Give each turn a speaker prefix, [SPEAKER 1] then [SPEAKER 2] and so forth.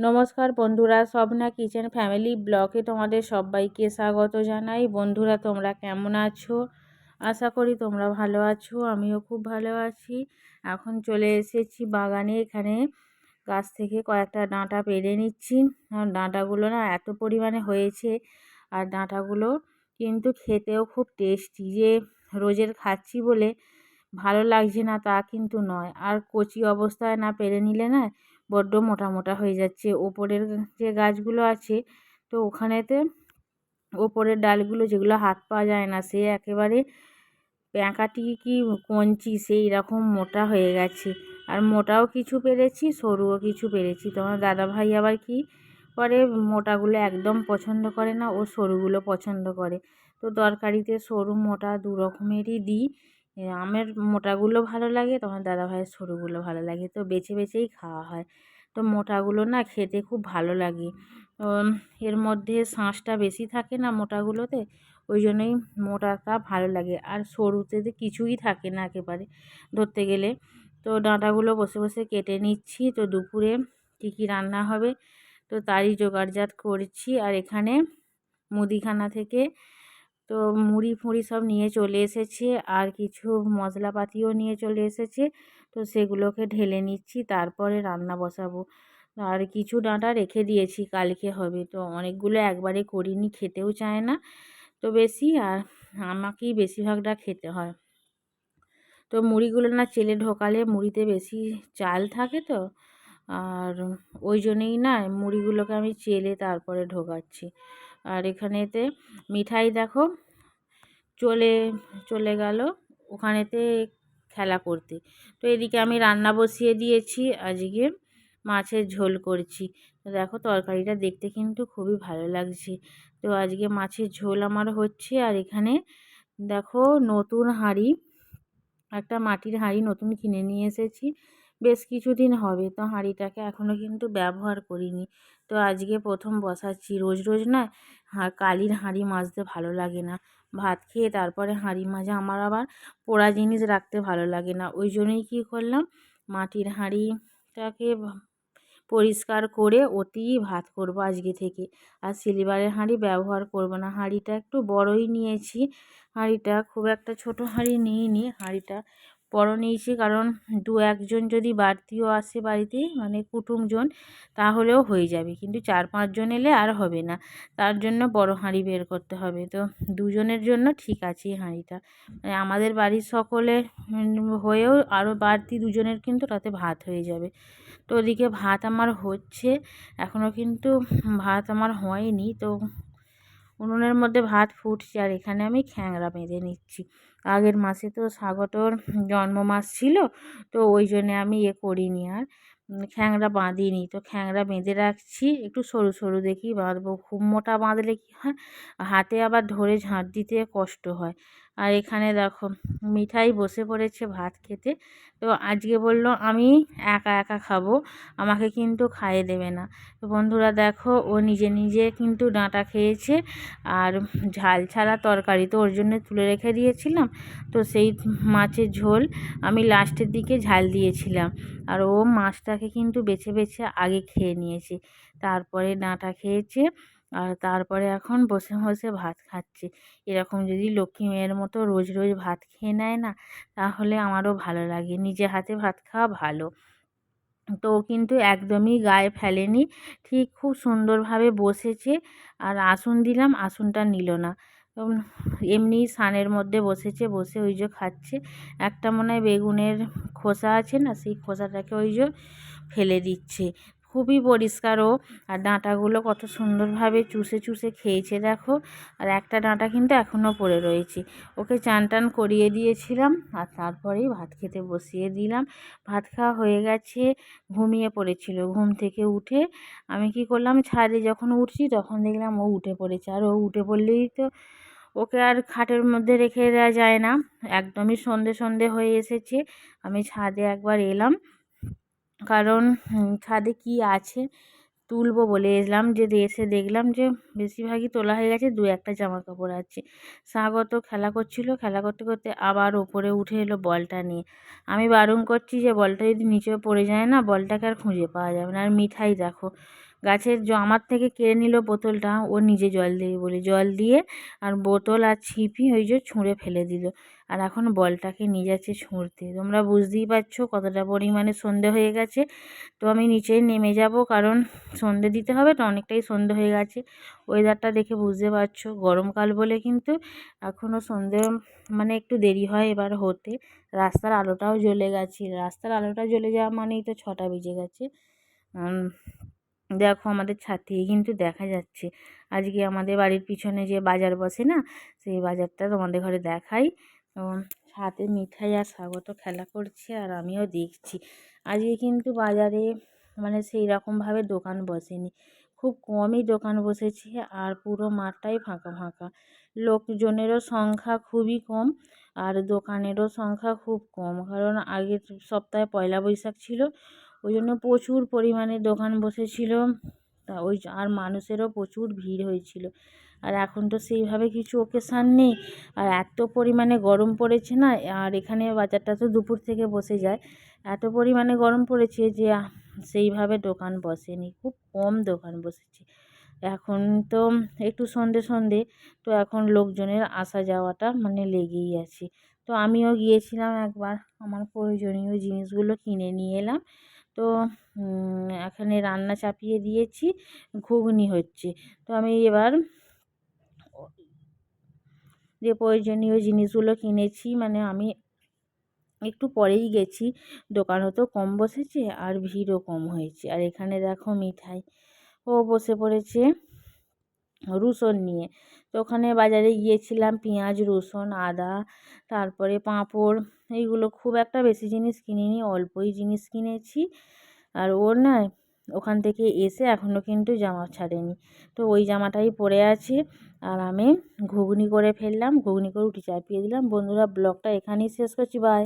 [SPEAKER 1] নমস্কার বন্ধুরা Swapna kitchen family ব্লগে তোমাদের সবাইকে স্বাগত জানাই। বন্ধুরা, তোমরা কেমন আছো? আশা করি তোমরা ভালো আছো, আমিও খুব ভালো আছি। এখন চলে এসেছি বাগানে, এখানে গাছ থেকে কয়েকটা ডাঁটা পেরে নিচ্ছি। আর ডাঁটাগুলো না এত পরিমাণে হয়েছে, আর ডাঁটাগুলো কিন্তু খেতেও খুব টেস্টি। যে রোজের খাচ্ছি বলে ভালো লাগছে না তা কিন্তু নয়। আর কচি অবস্থায় না পেরে নিলে না বড্ড মোটা মোটা হয়ে যাচ্ছে। ওপরের যে গাছগুলো আছে, তো ওখানেতে ওপরের ডালগুলো যেগুলো হাত পাওয়া যায় না, সে একেবারে প্যাঁকাটি কি কঞ্চি, সেই রকম মোটা হয়ে গেছে। আর মোটাও কিছু পেরেছি, সরুও কিছু পেরেছি। তোমার দাদাভাই আবার কি করে? মোটাগুলো একদম পছন্দ করে না, ও সরুগুলো পছন্দ করে। তো তরকারিতে সরু, মোটা দু রকমেরই দিই। আমের মোটাগুলো ভালো লাগে, তোমার দাদাভাইয়ের সরুগুলো ভালো লাগে, তো বেছে বেছেই খাওয়া হয়। তো মোটাগুলো না খেতে খুব ভালো লাগে। এর মধ্যে শাঁসটা বেশি থাকে না মোটাগুলোতে, ওই জন্যই মোটাটা ভালো লাগে। আর সরুতে তো কিছুই থাকে না একেবারে ধরতে গেলে। তো ডাঁটাগুলো বসে বসে কেটে নিচ্ছি, তো দুপুরে কী কী রান্না হবে, তো তারই জোগাড়জাত করছি। আর এখানে মুদিখানা থেকে তো মুড়ি ফুড়ি সব নিয়ে চলে এসেছে, আর কিছু মশলাপাতিও নিয়ে চলে এসেছে। তো সেগুলোকে ঢেলে নিচ্ছি, তারপরে রান্না বসাবো। আর কিছু ডাঁটা রেখে দিয়েছি, কালকে হবে। তো অনেকগুলো একবারে করিনি, খেতেও চায় না। তো বেশি আর আমাকেই বেশিরভাগটা খেতে হয়। তো মুড়িগুলো না চেলে ঢোকালে মুড়িতে বেশি চাল থাকে তো, আর ওই জন্যেই না মুড়িগুলোকে আমি চেলে তারপরে ঢোকাচ্ছি। আর এখানেতে মিঠাই দেখো চলে চলে গেল ওখানেতে খেলা করতে। তো এদিকে আমি রান্না বসিয়ে দিয়েছি, আজকে মাছের ঝোল করছি। দেখো তরকারিটা দেখতে কিন্তু খুবই ভালো লাগছে। তো আজকে মাছের ঝোল আমার হচ্ছে আর এখানে দেখো নতুন হাঁড়ি, একটা মাটির হাঁড়ি নতুন কিনে নিয়ে এসেছি। বেশ কিছুদিন হবে। তো হাঁড়িটাকে এখনও কিন্তু ব্যবহার করিনি। তো আজকে প্রথম বসাচ্ছি। রোজ রোজ না কালির হাঁড়ি মাজতে ভালো লাগে না। ভাত খেয়ে তারপরে হাঁড়ি মাজা আমার আবার পোড়া জিনিস রাখতে ভালো লাগে না। ওই জন্যই কী করলাম, মাটির হাঁড়িটাকে পরিষ্কার করে ওতেই ভাত করব আজকে থেকে। আর সিলিভারের হাঁড়ি ব্যবহার করব না। হাঁড়িটা একটু বড়ই নিয়েছি। হাঁড়িটা খুব একটা ছোট হাঁড়ি নিইনি। হাঁড়িটা বড় নিয়েছি। কারণ দু একজন যদি বাড়তিও আসে বাড়িতে মানে কুটুমজন, তাহলেও হয়ে যাবে। কিন্তু চার পাঁচজন এলে আর হবে না। তার জন্য বড় হাঁড়ি বের করতে হবে। তো দুজনের জন্য ঠিক আছে এই হাঁড়িটা। মানে আমাদের বাড়ির সকলে হয়েও আরও বাড়তি দুজনের কিন্তু তাতে ভাত হয়ে যাবে। তো ওদিকে ভাত আমার হচ্ছে। এখনও কিন্তু ভাত আমার হয়নি। তো উনুনের মধ্যে ভাত ফুটছে আর এখানে আমি খ্যাংরা বেঁধে নিচ্ছি। আগের মাসে তো স্বাগতর জন্ম মাস ছিল, তো ওই জন্যে আমি এ করিনি আর। খ্যাংরা বাঁধিনি, তো খ্যাংরা বেঁধে রাখছি, একটু সরু সরু দেখি বাঁধবো। খুব মোটা বাঁধলে কী হয়, হাতে আবার ধরে ঝাঁট দিতে কষ্ট হয়। আর এখানে দেখো, মিঠাই বসে পড়েছে ভাত খেতে। তো আজকে বলল, আমি একা একা খাব, আমাকে কিন্তু খাইয়ে দেবে না। তো বন্ধুরা দেখো, ও নিজে নিজে কিন্তু ডাঁটা খেয়েছে। আর ঝাল ছাড়া তরকারি তো ওর জন্য তুলে রেখে দিয়েছিলাম। তো সেই মাছের ঝোল আমি লাস্টের দিকে ঝাল দিয়েছিলাম। আর ও মাছটাকে কিন্তু বেছে বেছে আগে খেয়ে নিয়েছে। তারপরে ডাঁটা খেয়েছে। আর তারপরে এখন বসে বসে ভাত খাচ্ছে। এরকম যদি লক্ষ্মী মেয়ের মতো রোজ রোজ ভাত খেয়ে নেয় না, তাহলে আমারও ভালো লাগে। নিজে হাতে ভাত খাওয়া ভালো। তো কিন্তু একদমই গায়ে ফেলেনি। ঠিক খুব সুন্দরভাবে বসেছে। আর আসন দিলাম, আসনটা নিল না। এমনি সানের মধ্যে বসেছে, বসে ওই যে খাচ্ছে। একটা মনে হয় বেগুনের খোসা আছে না, সেই খোসাটাকে ওই যে ফেলে দিচ্ছে। খুবই পরিষ্কার ও। আর ডাঁটাগুলো কত সুন্দরভাবে চুষে চুষে খেয়েছে দেখো। আর একটা ডাঁটা কিন্তু এখনও পড়ে রয়েছে। ওকে চান টান করিয়ে দিয়েছিলাম আর তারপরেই ভাত খেতে বসিয়ে দিলাম। ভাত খাওয়া হয়ে গেছে, ঘুমিয়ে পড়েছিল ঘুম থেকে উঠে। আমি কি করলাম, ছাদে যখন উঠছি তখন দেখলাম ও উঠে পড়েছে। আর ও উঠে পড়লেই তো ওকে আর খাটের মধ্যে রেখে দেওয়া যায় না। একদমই সন্ধে সন্ধে হয়ে এসেছে। আমি ছাদে একবার এলাম। কারণ ছাদে কি আছে তুলবো বলে এলাম যে এসে দেখলাম যে বেশিরভাগই তোলা হয়ে গেছে, দু একটা জামা কাপড় আছে স্বাগত খেলা করছিল, খেলা করতে করতে আবার ওপরে উঠে এলো বলটা নিয়ে। আমি বারণ করছি যে বলটা যদি নিচে পড়ে যায় না, বলটাকে আর খুঁজে পাওয়া যাবে না। আর মিঠাই দেখো গাছের আমার থেকে কেড়ে নিল বোতলটা, ও নিজে জল দেবে বলে, জল দিয়ে আর বোতল আর ছিপি ওই যে ছুঁড়ে ফেলে দিল আর এখন বলটাকে নিয়ে যাচ্ছে ছুঁড়তে। তোমরা বুঝতেই পারছ কতটা পরিমাণে সন্ধে হয়ে গেছে। তো আমি নিচেই নেমে যাব কারণ সন্ধে দিতে হবে তো অনেকটাই সন্ধে হয়ে গেছে। ওয়েদারটা দেখে বুঝতে পারছ, গরমকাল বলে কিন্তু এখনও সন্ধে মানে একটু দেরি হয় এবার হতে। রাস্তার আলোটাও জ্বলে গেছে, রাস্তার আলোটা জ্বলে যাওয়া মানেই তো ছটা বেজে গেছে। দেখো আমাদের ছাদ থেকে কিন্তু দেখা যাচ্ছে। আজকে আমাদের বাড়ির পিছনে যে বাজার বসে না, সেই বাজারটা তোমাদের ঘরে দেখাই। হাতে মিঠাই আর স্বাগত খেলা করছে আর আমিও দেখছি। আজকে কিন্তু বাজারে মানে সেই রকমভাবে দোকান বসেনি। খুব কমই দোকান বসেছে আর পুরো মাঠটাই ফাঁকা ফাঁকা। লোকজনেরও সংখ্যা খুবই কম আর দোকানেরও সংখ্যা খুব কম। কারণ আগের সপ্তাহে পয়লা বৈশাখ ছিল ওই জন্য প্রচুর পরিমাণে দোকান বসেছিল। তা ওই আর মানুষেরও প্রচুর ভিড় হয়েছিল। আর এখন তো সেইভাবে কিছু ওকেশান নেই। আর এত পরিমাণে গরম পড়েছে না, আর এখানে বাজারটা তো দুপুর থেকে বসে যায়। এত পরিমাণে গরম পড়েছে যে সেইভাবে দোকান বসেনি। খুব কম দোকান বসেছে। এখন তো একটু সন্ধে সন্ধে, তো এখন লোকজনের আসা যাওয়াটা মানে লেগেই আছে। তো আমিও গিয়েছিলাম একবার। আমার প্রয়োজনীয় জিনিসগুলো কিনে নিয়ে এলাম। তো এখানে রান্না চাপিয়ে দিয়েছি, ঘুগনি হচ্ছে। তো আমি এবার যে প্রয়োজনীয় জিনিসগুলো কিনেছি মানে আমি একটু পরেই গেছি, দোকান হতো কম বসেছে আর ভিড়ও কম হয়েছে। আর এখানে দেখো মিঠাই। ও বসে পড়েছে রুসুন নিয়ে। তো ওখানে বাজারে গিয়েছিলাম পেঁয়াজ, রসুন, আদা, তারপরে পাঁপড়, এইগুলো খুব একটা বেশি জিনিস কিনিনি, অল্পই জিনিস কিনেছি। আর ওর না ওখান থেকে এসে এখনও কিন্তু জামা ছাড়েনি। তো ওই জামাটাই পরে আছে। আর আমি ঘুগনি করে ফেললাম, ঘুগনি করে রুটি চাপিয়ে দিলাম। বন্ধুরা, ব্লগটা এখানেই শেষ করছি, বাই।